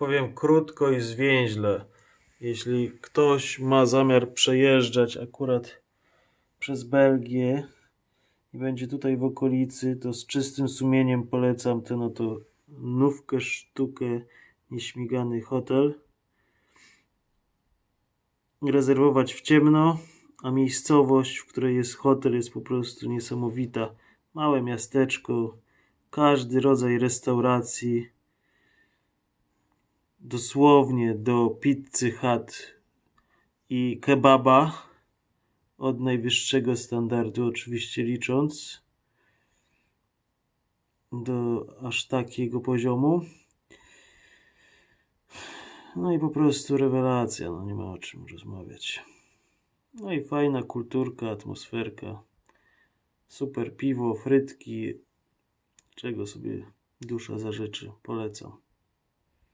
Powiem krótko i zwięźle. Jeśli ktoś ma zamiar przejeżdżać akurat przez Belgię i będzie tutaj w okolicy, to z czystym sumieniem polecam ten oto nówkę sztukę nieśmigany hotel. Rezerwować w ciemno, a miejscowość, w której jest hotel, jest po prostu niesamowita. Małe miasteczko, każdy rodzaj restauracji, dosłownie do pizzy hut i kebaba od najwyższego standardu, oczywiście licząc do aż takiego poziomu. No i po prostu rewelacja, no nie ma o czym rozmawiać. No i fajna kulturka, atmosferka. Super piwo, frytki. Czego sobie dusza zażyczy. Polecam.